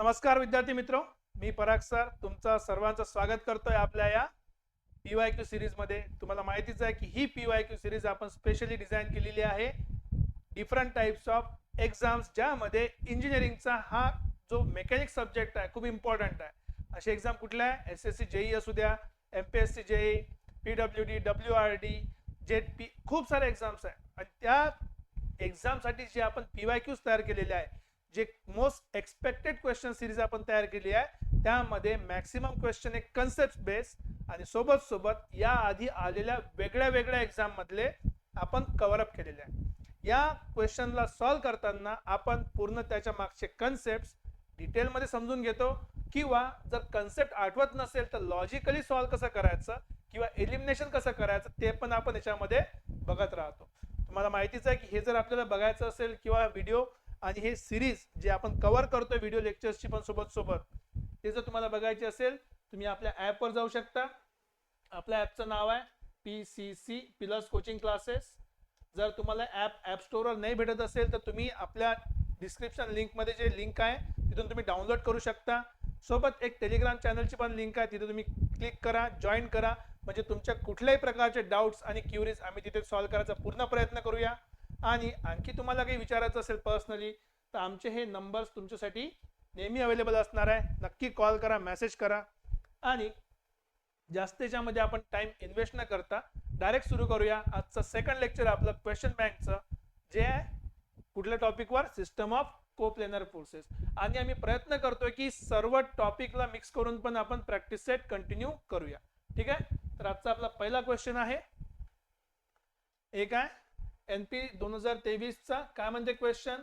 नमस्कार विद्यार्थी मित्र मी पराग सर तुमचं सर्वांचं स्वागत करतोय आपल्या या पी वाय क्यू सिरीजमध्ये. तुम्हाला माहितीच आहे की ही पी वाय क्यू सिरीज आपण स्पेशली डिझाईन केलेली आहे. डिफरंट टाइप्स ऑफ एक्झाम्स ज्यामध्ये इंजिनिअरिंगचा हा जो मेकॅनिक सब्जेक्ट आहे खूप इम्पॉर्टंट आहे. असे एक्झाम कुठल्या आहे? एस एस सी जेई असू द्या M P S C JE P W D W R D jet P खूप सारे एक्झाम्स आहे. आणि त्या एक्झामसाठी जे आपण पी वाय क्यूज तयार केलेले आहे जे मोस्ट एक्सपेक्टेड क्वेश्चन सिरीज आपण तयार केली आहे त्यामध्ये मॅक्सिमम क्वेश्चन एक कन्सेप्ट बेस आणि सोबत सोबत या आधी आलेल्या वेगळ्या वेगळ्या एक्झाम मधले आपण कव्हरअप केलेले आहे. या क्वेश्चनला सॉल्व्ह करताना आपण पूर्ण त्याच्या मागचे कन्सेप्ट डिटेलमध्ये समजून घेतो. किंवा जर कन्सेप्ट आठवत नसेल तर लॉजिकली सॉल्व्ह कसं करायचं किंवा एलिमिनेशन कसं करायचं ते पण आपण याच्यामध्ये बघत राहतो. तुम्हाला माहितीच आहे की हे जर आपल्याला बघायचं असेल किंवा व्हिडिओ आणि हे सिरीज जे आपण कव्हर करतोय व्हिडिओ लेक्चर्सची पण सोबत सोबत ते जर तुम्हाला बघायचे असेल तुम्ही आपल्या ॲपवर जाऊ शकता. आपल्या ॲपचं नाव आहे P C C plus coaching classes जर तुम्हाला ॲप ॲप स्टोअरवर नाही भेटत असेल तर तुम्ही आपल्या डिस्क्रिप्शन लिंकमध्ये जे लिंक आहे तिथून तुम्ही डाउनलोड करू शकता. सोबत एक टेलिग्राम चॅनलची पण लिंक आहे तिथे तुम्ही क्लिक करा जॉईन करा. म्हणजे तुमच्या कुठल्याही प्रकारचे डाऊट्स आणि क्युरीज आम्ही तिथे सॉल्व्ह करायचा पूर्ण प्रयत्न करूया. आणि आणखी तुम्हाला काही विचारायचं असेल पर्सनली तर आमचे हे नंबर्स तुमच्यासाठी नेहमी अवेलेबल असणार आहे. नक्की कॉल करा मेसेज करा. आणि जास्त याच्यामध्ये आपण टाइम इन्व्हेस्ट न करता डायरेक्ट सुरू करूया. आजचं सेकंड लेक्चर आपलं क्वेश्चन बँकचं जे आहे कुठल्या टॉपिकवर सिस्टम ऑफ कोप्लेनर फोर्सेस आणि आम्ही प्रयत्न करतोय की सर्व टॉपिकला मिक्स करून पण आपण प्रॅक्टिस सेट कंटिन्यू करूया. ठीक आहे? तर आजचा आपला पहिला क्वेश्चन आहे. एक आहे एन पी दोन हजार तेवीसचा काय म्हणते क्वेश्चन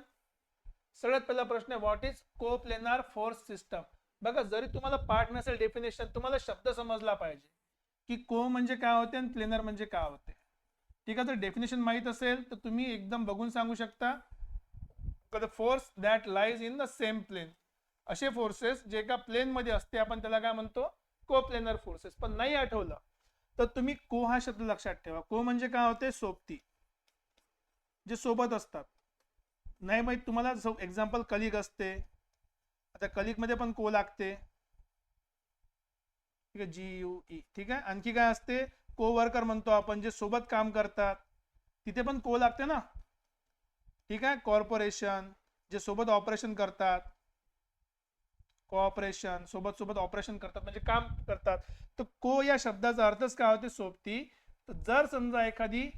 सगळ्यात पहिला प्रश्न आहे what is coplanar force system बघा जरी तुम्हाला पार्ट नसेल डेफिनेशन तुम्हाला शब्द समजला पाहिजे. की को म्हणजे काय होते आणि प्लेनर म्हणजे काय होते. ठीक आहे तर डेफिनेशन माहीत असेल तर तुम्ही एकदम बघून सांगू शकता. The force that lies in the same plane असे फोर्सेस जे का प्लेन मध्ये असते आपण त्याला काय म्हणतो? को प्लेनर फोर्सेस पण नाही आठवलं तर तुम्ही को हा शब्द लक्षात ठेवा. को म्हणजे काय होते? सोबती. जे सोबत असतात. नाही माहीत तुम्हाला एक्झाम्पल कलिग असते. आता कलिकमध्ये पण को लागते. ठीक आहे जी यू ई ठीक आहे आणखी काय असते? को वर्कर म्हणतो आपण जे सोबत काम करतात. तिथे पण को लागते ना. ठीक आहे कॉर्पोरेशन जे सोबत ऑपरेशन करतात. कॉपरेशन सोबत सोबत ऑपरेशन करतात म्हणजे काम करतात. तर को या शब्दाचा अर्थच काय होते? सोबती. तर जर समजा एखादी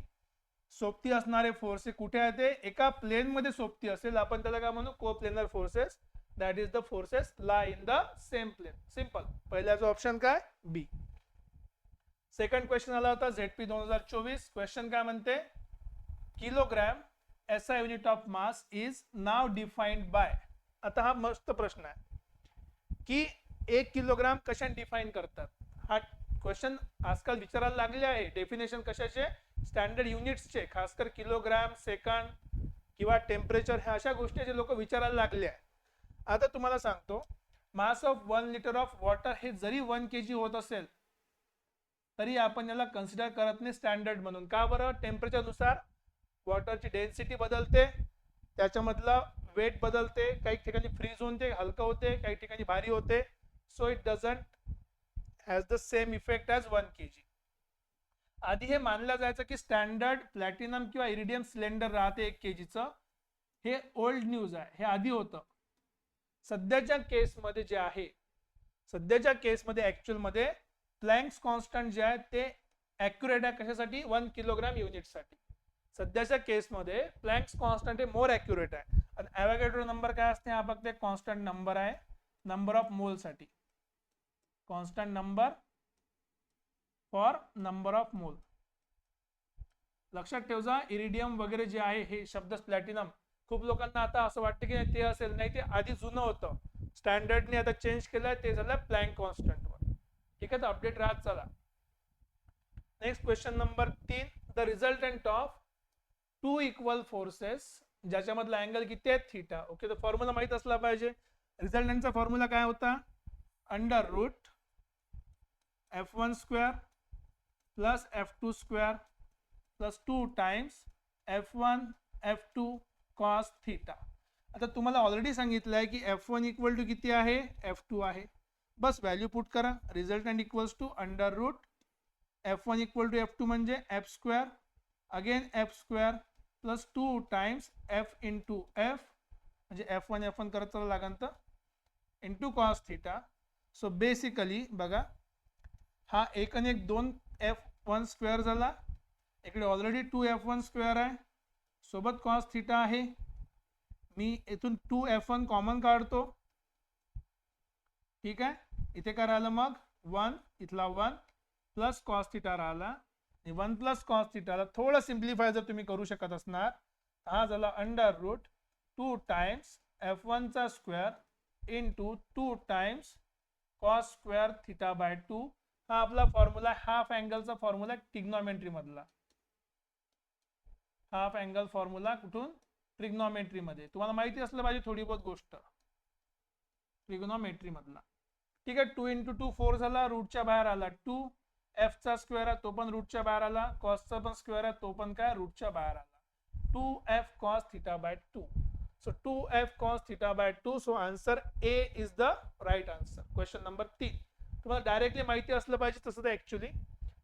सोबती असणारे फोर्सेस कुठे आहे ते? एका प्लेन मध्ये सोबती असेल. आपण त्याला काय म्हणू? Coplanar forces that is the forces lie in the same plane simple पहिल्याचं ऑप्शन काय? बी सेकंड क्वेश्चन आला होता झेडपी दोन हजार चोवीस. क्वेश्चन काय म्हणते? Kilogram S I unit of mass is now defined by आता हा मस्त प्रश्न आहे. की एक किलोग्राम कशाने डिफाईन करतात? हा क्वेश्चन आजकाल विचारायला लागले आहे. डेफिनेशन कशाचे? स्टँडर्ड युनिट्सचे खासकर किलोग्राम सेकंड किंवा टेम्परेचर ह्या अशा गोष्टी जे लोक विचारायला लागले आहे आता तुम्हाला सांगतो mass of one litre of water हे जरी वन के जी होत असेल तरी आपण याला कन्सिडर करत नाही स्टँडर्ड म्हणून. का बरं? टेम्परेचरनुसार वॉटरची डेन्सिटी बदलते त्याच्यामधला वेट बदलते काही ठिकाणी फ्रीज होते हलकं होते काही ठिकाणी भारी होते. So it doesn't has the same effect as one K G आधी हे मानलं जायचं की स्टँडर्ड प्लॅटिनम किंवा इरिडियम सिलेंडर राहते एक के जीचं हे ओल्ड न्यूज आहे. हे आधी होतं. सध्याच्या केसमध्ये जे आहे सध्याच्या केसमध्ये ॲक्च्युअलमध्ये प्लँक्स कॉन्स्टंट जे आहे ते ॲक्युरेट आहे कशासाठी? वन किलोग्राम युनिटसाठी सध्याच्या केसमध्ये प्लँक्स कॉन्स्टंट हे मोर ॲक्युरेट आहे. आणि ॲव्हॅगेड्रो नंबर काय असते? हा फक्त कॉन्स्टंट नंबर आहे. Number of मोलसाठी constant number for number of mole लक्षात ठेवजा इरिडियम वगैरे जे आहे हे शब्द प्लॅटिनम खूप लोकांना आता असं वाटतं की ते असेल. नाही ते आधी जुनं होतं. स्टँडर्डने आता चेंज केलंय ते झालं प्लँक कॉन्स्टंटवर ठीक आहे तर अपडेट राहत चला. नेक्स्ट क्वेश्चन नंबर तीन. The resultant of two equal forces ज्याच्यामधला angle किती आहे? थिटा ओके तर फॉर्म्युला माहीत असला पाहिजे. रिझल्टंटचा फॉर्म्युला काय होता? Under root F one square plus F two square plus two times F one, F two cos theta. आता तुम्हाला ऑलरेडी सांगितलं आहे की एफ़ वन इक्वल टू किती आहे? एफ़ टू आहे. बस व्हॅल्यू पुट करा. Resultant equals to under root F one equal to F two म्हणजे F square again F square plus two times F into F. म्हणजे एफ़ वन एफ़ वन करत चाललं लागन into cos theta. So basically बघा, हा एक आणि एक दोन एफ़ वन स्क्वेअर झाला. इकडे already two F one square आहे. सोबत कॉस थिटा आहे. मी इथून टू एफ वन कॉमन काढतो. ठीक आहे? इथे काय राहिलं मग? वन इथला वन प्लस कॉस थिटा राहिला. आणि वन प्लस कॉस थिटाला थोडं सिम्प्लिफाय जर तुम्ही करू शकत असणार हा झाला under root two times F वनचा square into two times cos square theta by two हा आपला फॉर्म्युला हाफ अँगलचा फॉर्म्युला ट्रिग्नॉमेट्री मधला. हाफ अँगल फॉर्म्युला कुठून? ट्रिग्नॉमेट्री मध्ये. तुम्हाला माहिती असलं पाहिजे थोडी बहुत गोष्ट. ट्रिग्नॉमेट्री मधला. ठीक आहे? टू इंटू टू फोर झाला रूटच्या बाहेर आला टू एफचा स्क्वेअर आहे तो पण रूटच्या बाहेर आला. कॉसचा पण स्क्वेअर आहे तो पण काय? रूटच्या बाहेर आला. Two F cos theta by two so two F cos theta by two so answer A is the right answer question number तीन तुम्हाला डायरेक्टली माहिती असलं पाहिजे तसं तर ऍक्च्युली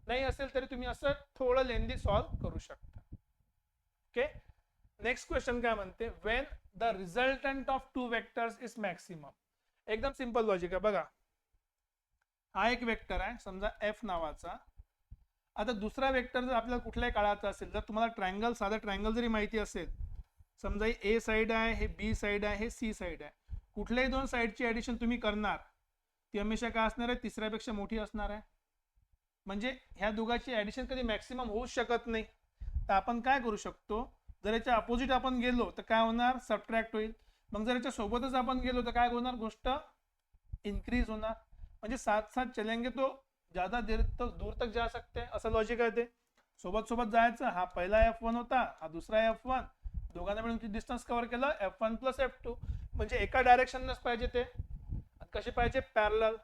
नाही असेल तरी तुम्ही असं थोडं लेंदी सॉल्व्ह करू शकता. ओके नेक्स्ट क्वेश्चन काय म्हणते? When the resultant of two vectors is maximum एकदम सिंपल लॉजिक आहे. बघा. हा एक वेक्टर आहे. समजा एफ नावाचा. आता दुसरा वेक्टर जर आपल्याला कुठल्याही काळाचा असेल जर तुम्हाला ट्रायंगल साधा ट्रँगल जरी माहिती असेल समजा ए साईड आहे हे बी साईड आहे हे सी साईड आहे. कुठल्याही दोन साईडची ऍडिशन तुम्ही करणार ती हमेशा काय असणार आहे? तिसऱ्यापेक्षा मोठी असणार आहे. म्हणजे ह्या दोघांची ऍडिशन कधी मॅक्सिमम होऊ शकत नाही. तर आपण काय करू शकतो? जर याच्या अपोजिट आपण गेलो तर काय होणार? सबट्रॅक्ट होईल. मग जर याच्या सोबतच आपण गेलो तर काय होणार? गोष्ट इन्क्रीज होणार. म्हणजे साथ साथ चलेंगे तो ज्यादा देर तक दूर तक जा सकते असं लॉजिक आहे ते. सोबत सोबत जायचं. हा पहिला एफ वन होता. हा दुसरा एफ वन दोघांना मिळून डिस्टन्स कव्हर केलं? F one plus F two म्हणजे एका डायरेक्शनच पाहिजे ते. कशी कसे पाहिजे? पॅरल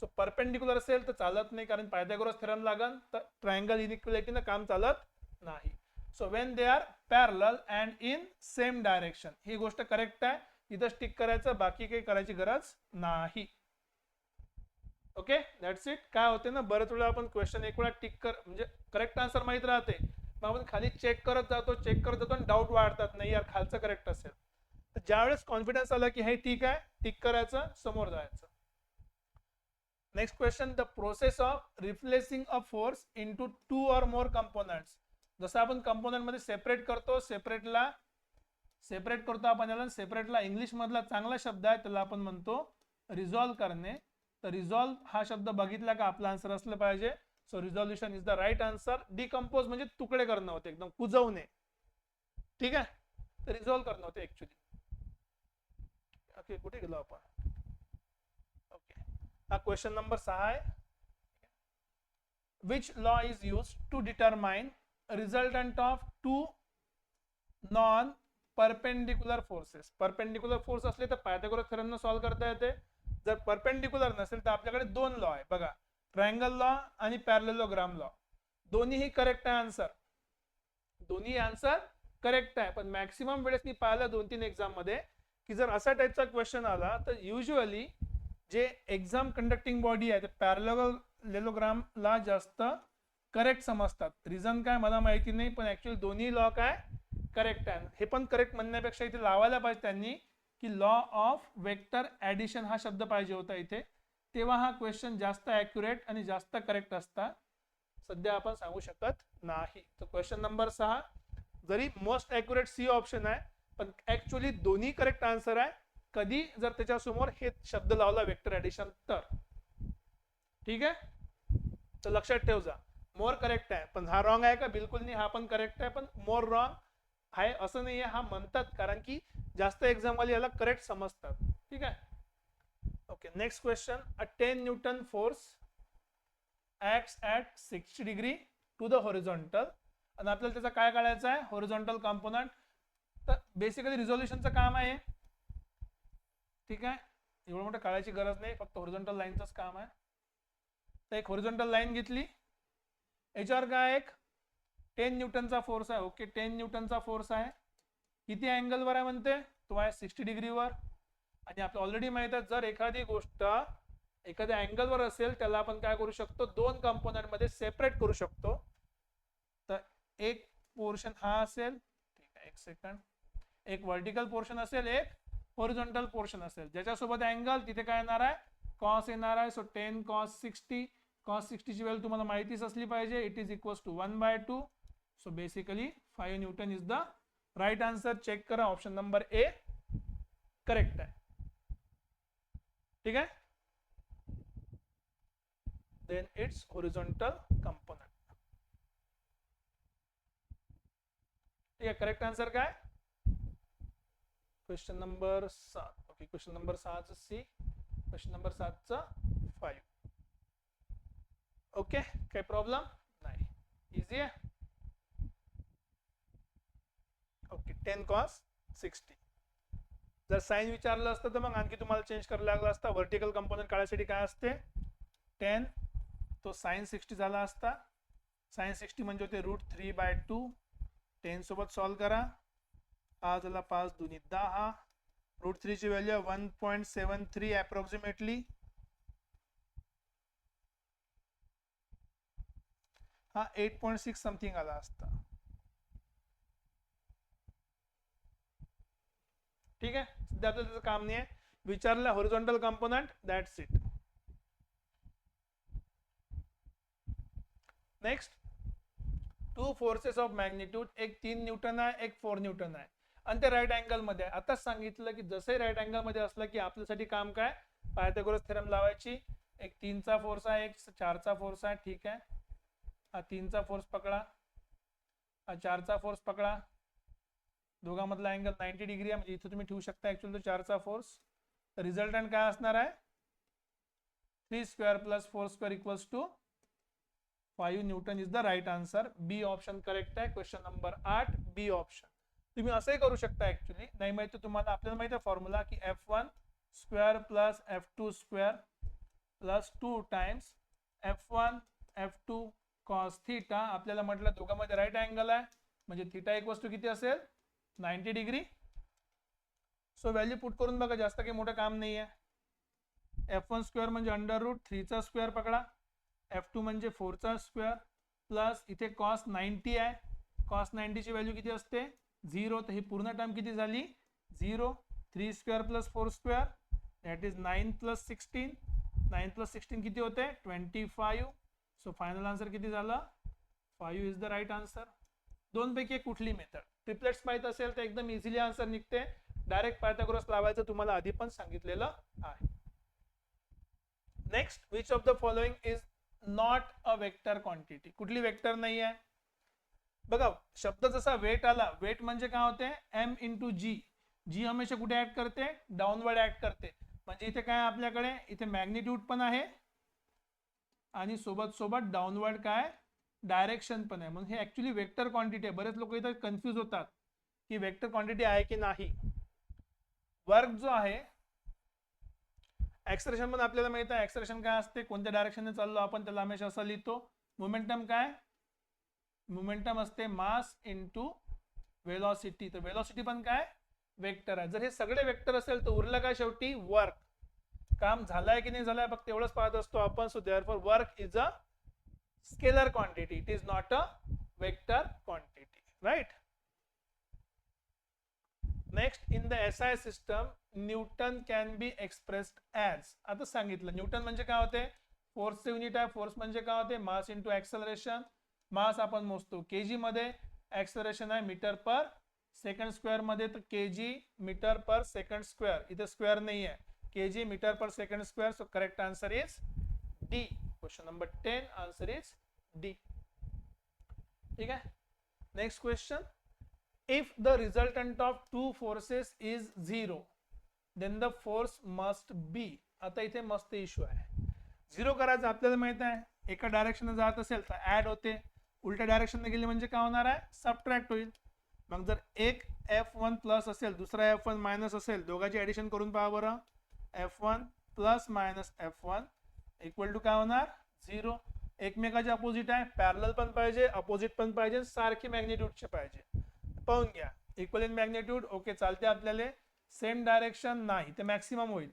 सो परपेंडिक्युलर असेल तर चालत नाही कारण पायथागोरस थेरम लागन तर ट्रायंगल इनइक्वलिटीनं काम चालत नाही. So when they are parallel and in same direction ही गोष्ट करेक्ट आहे. इथं स्टिक करायचं बाकी काही करायची गरज नाही. ओके दॅट्स इट काय होते ना बरेच वेळा आपण क्वेश्चन एक वेळा टिक कर म्हणजे करेक्ट आन्सर माहीत राहते. मग आपण खाली चेक करत जातो चेक करत जातो आणि डाऊट वाढतात. नाही यार खालचं करेक्ट असेल. तर ज्यावेळेस कॉन्फिडन्स आला की हे ठीक आहे टिक करायचं समोर जायचं. Next question the process of replacing a force into two or more components जसं आपण कंपोनंटमध्ये सेपरेट करतो सेपरेटला सेपरेट करतो आपण याला सेपरेटला इंग्लिश मधला चांगला शब्द आहे त्याला आपण म्हणतो रिझॉल्व्ह करणे. तर रिझॉल्व हा शब्द बघितला का आपला आन्सर असलं पाहिजे. So resolution is the right answer decompose म्हणजे तुकडे करणं होते एकदम कुजवणे. ठीक आहे? तर रिझॉल्व्ह करणं होते ऍक्च्युली ओके कुठे गेलो आपण? ओके. हा क्वेश्चन नंबर सहा आहे. Which law is use to determine resultant of two non perpendicular forces perpendicular force असले तर पायथागोरस थेरमनं सॉल्व्ह करता येते. जर परपेंडिक्युलर नसेल तर आपल्याकडे दोन लॉ आहे. बघा ट्रायंगल लॉ आणि पॅरलेलोग्राम लॉ दोन्हीही करेक्ट आहे आन्सर दोन्ही आन्सर करेक्ट आहे. पण मॅक्सिमम वेळेस मी पाहिलं दोन तीन एक्झाममध्ये की जर असा टाईपचा क्वेश्चन आला तर युजली जे एक्झाम कंडक्टिंग बॉडी आहे ते पॅरलेलोग्रामला जास्त करेक्ट समजतात. रिझन काय मला माहिती नाही पण ऍक्च्युअली दोन्ही लॉ काय? करेक्ट आहे. हे पण करेक्ट म्हणण्यापेक्षा इथे लावायला पाहिजे त्यांनी की लॉ ऑफ वेक्टर ऍडिशन हा शब्द पाहिजे होता इथे. तेव्हा हा क्वेश्चन जास्त ॲक्युरेट आणि जास्त करेक्ट असता. सध्या आपण सांगू शकत नाही. तर क्वेश्चन नंबर सहा. जरी मोस्ट ॲक्युरेट सी ऑप्शन आहे पण ऍक्च्युली दोन्ही करेक्ट आन्सर आहे. कधी जर त्याच्यासमोर हे शब्द लावला वेक्टर ऍडिशन तर. ठीक आहे? तर लक्षात ठेव जा मोर करेक्ट आहे. पण हा रॉंग आहे का? बिलकुल नाही. हा पण करेक्ट आहे. पण मोर रॉंग आहे असं नाही आहे हा म्हणतात. कारण की जास्त एक्झाम वाले याला करेक्ट समजतात. ठीक आहे? Okay next question a ten newton force acts at sixty degree to the horizontal आणि आपल्याला त्याचा काय काढायचं आहे? हॉरिझॉन्टल कॉम्पोनंट बेसिकली रिझोल्युशनचं काम आहे. ठीक आहे? एवढं मोठं काढायची गरज नाही फक्त हॉरिझॉन्टल लाईनचंच काम आहे. तर एक हॉरिझॉन्टल लाईन घेतली. याच्यावर काय एक टेन न्यूटनचा फोर्स आहे. ओके टेन न्यूटनचा फोर्स आहे. किती अँगलवर आहे म्हणते? तो आहे सिक्स्टी डिग्रीवर आणि आपल्याला ऑलरेडी माहीत आहे जर एखादी गोष्ट एखाद्या अँगलवर असेल त्याला आपण काय करू शकतो? दोन कंपोनंटमध्ये सेपरेट करू शकतो. तर एक पोर्शन हा असेल. ठीक आहे एक सेकंड एक वर्टिकल पोर्शन असेल एक होरिझॉन्टल पोर्शन असेल. ज्याच्यासोबत अँगल तिथे काय येणार आहे? कॉस येणार आहे. So ten cos sixty cos सिक्स्टीची value तुम्हाला माहितीच असली पाहिजे. It is equals to one by two so basically five newton is the right answer check करा. ऑप्शन नंबर ए करेक्ट आहे. ठीक आहे? देन इट्स होरिझॉन्टल कंपोनंट ठीक आहे? करेक्ट आन्सर काय? क्वेश्चन नंबर सात. ओके क्वेश्चन नंबर सहाचं C question number सातचं फाईव्ह ओके काही प्रॉब्लेम नाही. इझी आहे? ओके टेन कॉस सिक्स्टी जर साईन विचारलं असतं तर मग आणखी तुम्हाला चेंज करायला लागला असता. व्हर्टिकल कंपोनंट काढायसाठी काय असते? टेन तो साईन सिक्स्टी झाला असता. साईन सिक्स्टी म्हणजे होते root three by two ten सोबत सॉल्व करा. हा झाला पाच दोन्ही दहा root थ्रीची value one point seven three approximately हा एट पॉईंट सिक्स समथिंग आला असता. ठीक आहे? सध्या आपल्याला त्याचं काम नाही आहे विचारलं horizontal component that's it next two forces of magnitude एक तीन न्यूटन आहे एक फोर न्यूटन आहे. आणि ते राईट अँगलमध्ये. आहे आताच सांगितलं की जसंही राईट अँगलमध्ये असलं की आपल्यासाठी काम काय? पायथागोरस थेरम लावायची. एक तीनचा फोर्स आहे एक चारचा फोर्स आहे ठीक आहे. हा तीनचा फोर्स पकडा. हा चारचा फोर्स पकडा. दोघांमधला अँगल नाईन्टी डिग्री आहे म्हणजे इथं तुम्ही ठेवू शकता ऍक्च्युअली तो चारचा फोर्स तर रिझल्टंट काय असणार आहे? Three square plus four square equals to five newton is the right answer B option correct आहे. क्वेश्चन नंबर आठ बी ऑप्शन तुम्ही असंही करू शकता ऍक्च्युली नाही माहिती तुम्हाला आपल्याला माहिती आहे फॉर्म्युला की F one square plus F two square plus two times F one F two cos theta आपल्याला म्हटलं दोघांमध्ये राईट अँगल आहे. म्हणजे थिटा एक वस्तू किती असेल? Ninety degree so value put करून बघा जास्त काही मोठं काम नाही म्हणजे म्हणजे आहे एफ वन स्क्वेअर म्हणजे अंडर रूट थ्रीचा स्क्वेअर पकडा. एफ टू म्हणजे फोरचा स्क्वेअर प्लस इथे कॉस नाईन्टी आहे. कॉस नाईन्टीची व्हॅल्यू किती असते? झिरो तर ही पूर्ण टर्म किती झाली? Zero three square plus four square that is nine plus sixteen nine plus sixteen किती होते? Twenty five so final answer किती झालं? Five is the right answer दोनपैकी एक कुठली मेथड ट्रिपलेट्स माहीत असेल तर एकदम इझिली आन्सर निघते. डायरेक्ट पायथागोरस लावायचं तुम्हाला आधी पण सांगितलेलं आहे. Next which of the following is not a vector quantity कुठली वेक्टर नाही आहे बघा शब्द जसा वेट आला वेट म्हणजे काय होते? एम इंटू जी जी हमेशा कुठे ऍड करते? डाऊनवर्ड ऍड करते. म्हणजे इथे काय आपल्याकडे? इथे मॅग्निट्यूड पण आहे. आणि सोबत सोबत डाऊनवर्ड काय? डायरेक्शन पण आहे. म्हणून हे ऍक्च्युली वेक्टर क्वांटिटी आहे. बरेच लोक इथं कन्फ्यूज होतात की वेक्टर क्वांटिटी आहे की नाही. वर्क जो आहे ऍक्सरेशन पण आपल्याला माहीत आहे. ऍक्सरेशन काय असते? कोणत्या डायरेक्शनने चाललो आपण त्याला हमेशा असं लिहितो. मोमेंटम काय? मोमेंटम असते मास इंटू वेलॉसिटी तर वेलॉसिटी पण काय? वेक्टर आहे. जर हे सगळे वेक्टर असेल तर उरलं काय शेवटी? वर्क काम झालंय की नाही झालंय? फक्त एवढंच पाहत असतो आपण. So therefore work is a scalar quantity it is not a vector quantity right next in the S I system newton can be expressed as आता सांगितलं. न्यूटन म्हणजे काय होते? फोर्सचे युनिट आहे. फोर्स म्हणजे काय होते? मास इंटू ऍक्सलरेशन मास आपण मोजतो. के जी मध्ये ऍक्सलरेशन आहे मीटर पर सेकंड स्क्वेअरमध्ये तर K G metre per second square इथे स्क्वेअर नाही आहे. K G metre per second square so correct answer is D question number ten answer is D ठीक आहे? Next question if the resultant of two forces is zero then the force must be. आता इथे मस्त issue आहे. Zero करायचं आपल्याला माहीत आहे. एका डायरेक्शन जात असेल तर ऍड होते. उलट्या डायरेक्शन गेली म्हणजे काय होणार आहे? सबट्रॅक्ट होईल. मग जर एक एफ वन प्लस असेल दुसरा एफ वन मायनस असेल दोघांची ऍडिशन करून पहा बरं. F one plus minus F one equal to काय होणार? झिरो एकमेकाचे अपोजिट आहे. पॅरल पण पाहिजे अपोजिट पण पाहिजे सारखी मॅग्नेट्यूडचे पाहिजे. पाहून घ्या. इक्वल इन मॅग्नेट्यूड ओके चालते आपल्याला. सेम डायरेक्शन नाही ते मॅक्सिमम होईल.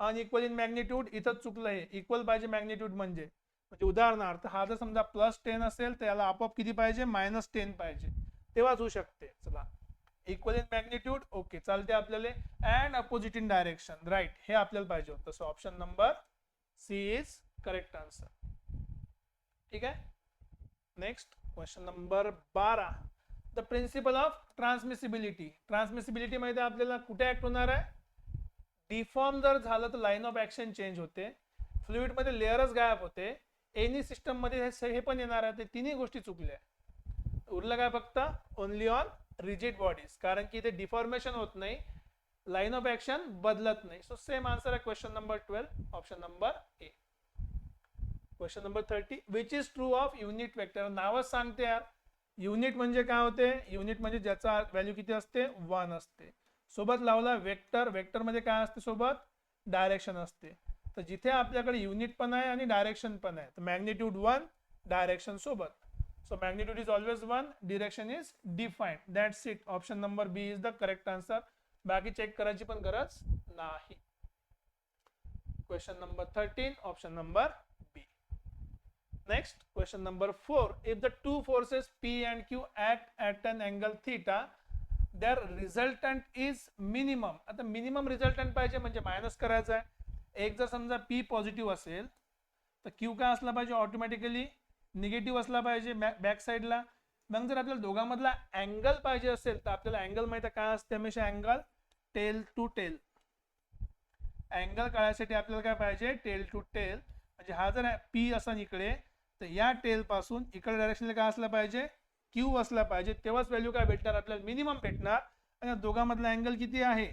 अनइक्वल इन मॅग्नेट्यूड इथंच चुकलं हे इक्वल पाहिजे मॅग्नेट्यूड म्हणजे. म्हणजे उदाहरणार्थ हा जर समजा प्लस टेन असेल तर याला आपोआप किती पाहिजे? मायनस टेन पाहिजे. तेव्हाच होऊ शकते. चला. इक्वल इन मॅग्निट्यूड ओके चालते आपल्याला. And opposite in direction right हे आपल्याला पाहिजे होतं. So option number C is correct answer ठीक आहे? नेक्स्ट क्वेश्चन नंबर बारा. The principle of transmissibility transmissibility मध्ये आपल्याला? कुठे ऍक्ट होणार आहे? डिफॉर्म जर झालं तर लाईन ऑफ ऍक्शन चेंज होते. फ्लुईडमध्ये लेअरच गायब होते. एनी सिस्टममध्ये हे- हे पण येणार आहे ते तिन्ही गोष्टी चुकल्या. उरलं काय फक्त? ओनली ऑन रिजिड बॉडीज कारण की इथे डिफॉर्मेशन होत नाही. लाईन ऑफ ऍक्शन बदलत नाही. सो सेम आन्सर आहे question number twelve option number A question number thirty which is true of unit vector नावच सांगते यार. युनिट म्हणजे काय होते? युनिट म्हणजे ज्याचा व्हॅल्यू किती असते? वन असते. सोबत लावला वेक्टर वेक्टरमध्ये काय असते सोबत? डायरेक्शन असते. तर जिथे आपल्याकडे युनिट पण आहे आणि डायरेक्शन पण आहे. तर मॅग्नेट्यूड वन डायरेक्शन सोबत. So magnitude is always one direction is defined that's it option number B is the correct answer बाकी चेक करायची पण गरज नाही. Question number thirteen option number B next question number four if the two forces P and Q act at an angle theta their resultant is minimum आता minimum resultant पाहिजे म्हणजे minus करायचं आहे. एक जर समजा पी पॉझिटिव्ह असेल तर क्यू काय असला पाहिजे? ऑटोमॅटिकली निगेटिव्ह असला पाहिजे बॅक साईडला मग जर आपल्याला दोघांमधला अँगल पाहिजे असेल तर आपल्याला अँगल माहिती आहे काय असते हमेशा? Angle tail to tail angle काढायसाठी आपल्याला काय पाहिजे? टेल टू टेल म्हणजे हा जर पी असा इकडे तर या टेल पासून इकडे डायरेक्शनला काय असला पाहिजे? क्यू असला पाहिजे. तेव्हाच व्हॅल्यू काय भेटणार? आपल्याला मिनिमम भेटणार. आणि दोघांमधला अँगल किती आहे?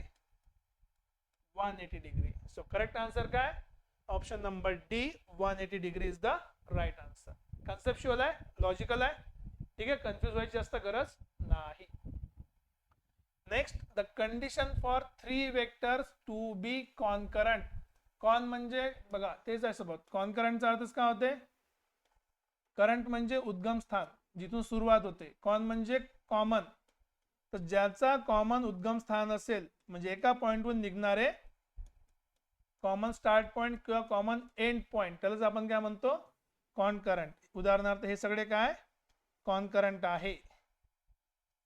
One eighty degree so correct answer काय? Option number D one eighty degree is the right answer conceptual आहे? लॉजिकल आहे? ठीक आहे? कन्फ्युज व्हायची जास्त गरज नाही. Next the condition for three vectors to be concurrent कॉन म्हणजे बघा तेच आहे सोबत. कॉनकरंटचा अर्थच काय होते? करंट म्हणजे उद्गम स्थान जिथून सुरुवात होते. कॉन म्हणजे कॉमन तर ज्याचा कॉमन उद्गम स्थान असेल म्हणजे एका पॉइंटवरून निघणारे कॉमन स्टार्ट पॉइंट किंवा कॉमन एंड पॉइंट त्यालाच आपण काय म्हणतो? कॉन्करंट उदाहरणार्थ हे सगळे काय? कॉन्करंट आहे.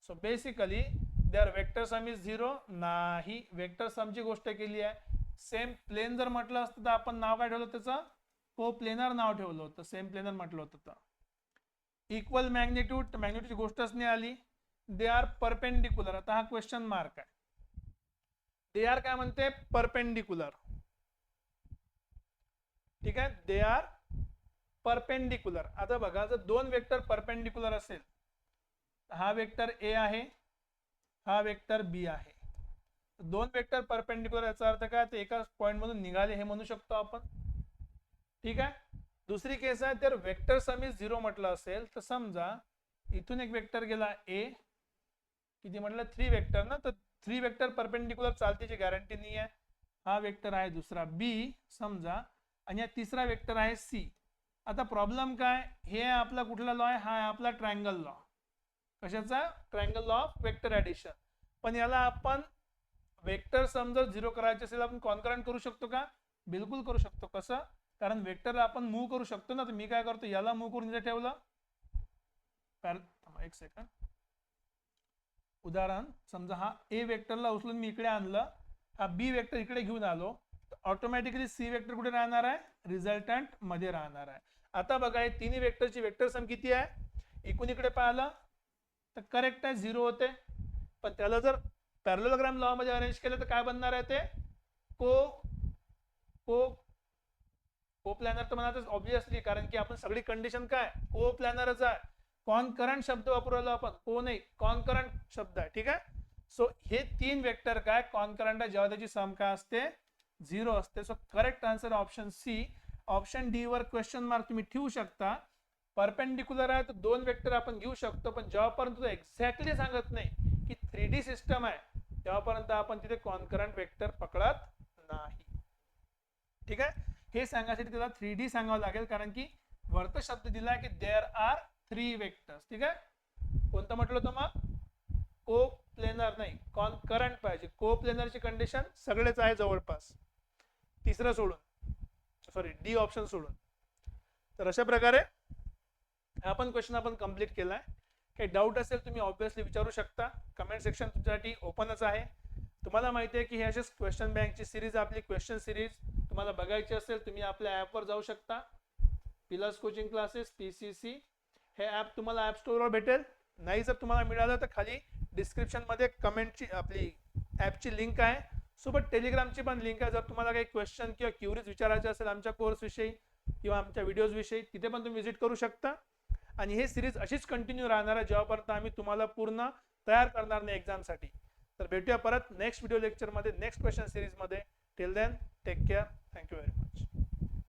So basically their vector sum is zero नाही. वेक्टर समची गोष्ट केली आहे. सेम प्लेन जर म्हटलं असतं तर आपण नाव काय ठेवलं त्याचं? को प्लेनर नाव ठेवलं होतं. सेम प्लेनर म्हटलं होतं तर. इक्वल मॅग्नेट्यूड मॅग्निट्यूडची गोष्टच नाही आली. दे आर परपेंडिक्युलर आता हा क्वेश्चन मार्क आहे. दे आर काय म्हणते? परपेंडिक्युलर ठीक आहे? दे आर परपेंडिक्युलर आता बघा जर दोन वेक्टर परपेंडिक्युलर असेल हा वेक्टर ए आहे हा वेक्टर बी आहे. दोन वेक्टर परपेंडिक्युलर याचा अर्थ काय? ते एकाच पॉईंटमधून निघाले हे म्हणू शकतो आपण. ठीक आहे? दुसरी केस आहे तर वेक्टर सम इज झिरो म्हटलं असेल तर समजा इथून एक वेक्टर गेला ए किती म्हटलं? थ्री वेक्टर ना? तर थ्री वेक्टर परपेंडिक्युलर चालतेची गॅरंटी नाही आहे हा वेक्टर आहे दुसरा. बी समजा आणि हा तिसरा वेक्टर आहे सी. आता प्रॉब्लेम काय? हे आपला कुठला लॉ आहे? हा आहे आपला ट्रायंगल लॉ कशाचा? Triangle law of vector addition पण याला आपण वेक्टर सम जर झिरो करायचे असेल आपण कॉन्करंट करू शकतो का? बिलकुल करू शकतो. कसं? कारण वेक्टरला आपण मूव्ह करू शकतो ना तर मी काय करतो? याला मूव्ह करून इथे ठेवलं. एक सेकंड उदाहरण समजा हा ए वेक्टरला उचलून मी इकडे आणलं. हा बी वेक्टर इकडे घेऊन आलो. ऑटोमॅटिकली सी वेक्टर कुठे राहणार आहे? रिझल्टंटमध्ये राहणार आहे. आता बघा हे तिन्ही वेक्टरची वेक्टर सम किती आहे? एकूण इकडे पाहिलं तर करेक्ट आहे झिरो होते. पण त्याला जर पॅरलोग्राम लॉ मध्ये अरेंज केलं तर काय बनणार आहे ते? को को को प्लॅनर तर म्हणा ऑब्विसली कारण की आपण सगळी कंडिशन काय? को प्लॅनरच आहे. कॉन करंट शब्द वापरलो आपण. को नाही कॉन करंट शब्द आहे. ठीक आहे? सो हे तीन वेक्टर काय? कॉन करंट आहे. जेव्हा त्याची सम काय असते? झिरो असते. So correct answer option C option D वर क्वेश्चन मार्क तुम्ही ठेवू शकता. परपेंडिक्युलर आहे तर दोन वेक्टर आपण घेऊ शकतो पण जेव्हापर्यंत तो एक्झॅक्टली सांगत नाही की थ्री डी सिस्टम आहे तेव्हापर्यंत आपण तिथे कॉन्करंट वेक्टर पकडत नाही. ठीक आहे? हे सांगण्यासाठी त्याला थ्री डी सांगावं लागेल कारण की वर्त शब्द दिला की देअर आर थ्री वेक्टर्स ठीक आहे? कोणतं म्हटलं होतं मग? को प्लेनर नाही कॉन करंट पाहिजे. को प्लेनरची कंडिशन सगळेच आहे जवळपास. तिसरं सोडून. सॉरी डी ऑप्शन सोडून. तर अशा प्रकारे हा पण क्वेश्चन आपण कंप्लीट आहे काही डाऊट असेल तुम्ही ऑब्व्हियसली विचारू शकता. कमेंट सेक्शन तुमच्यासाठी ओपनच आहे. तुम्हाला माहिती आहे की हे असेच क्वेश्चन बँकची सिरीज आपली क्वेश्चन सिरीज तुम्हाला बघायची असेल तुम्ही आपल्या ॲपवर जाऊ शकता. Pillars coaching classes P C C हे ॲप तुम्हाला ॲप स्टोअरवर भेटेल. नाही जर तुम्हाला मिळालं तर खाली डिस्क्रिप्शनमध्ये कमेंटची आपली ॲपची लिंक आहे. सोबत टेलिग्रामची पण लिंक आहे. जर तुम्हाला काही क्वेश्चन किंवा क्युरीज विचारायचे असेल आमच्या कोर्सविषयी किंवा आमच्या व्हिडिओजविषयी तिथे पण तुम्ही व्हिजिट करू शकता. आणि हे सिरीज अशीच कंटिन्यू राहणार आहे जेव्हापर्यंत आम्ही तुम्हाला पूर्ण तयार करणार नाही एक्झामसाठी तर भेटूया परत नेक्स्ट व्हिडिओ लेक्चरमध्ये नेक्स्ट क्वेश्चन सिरीजमध्ये till then take care thank you very much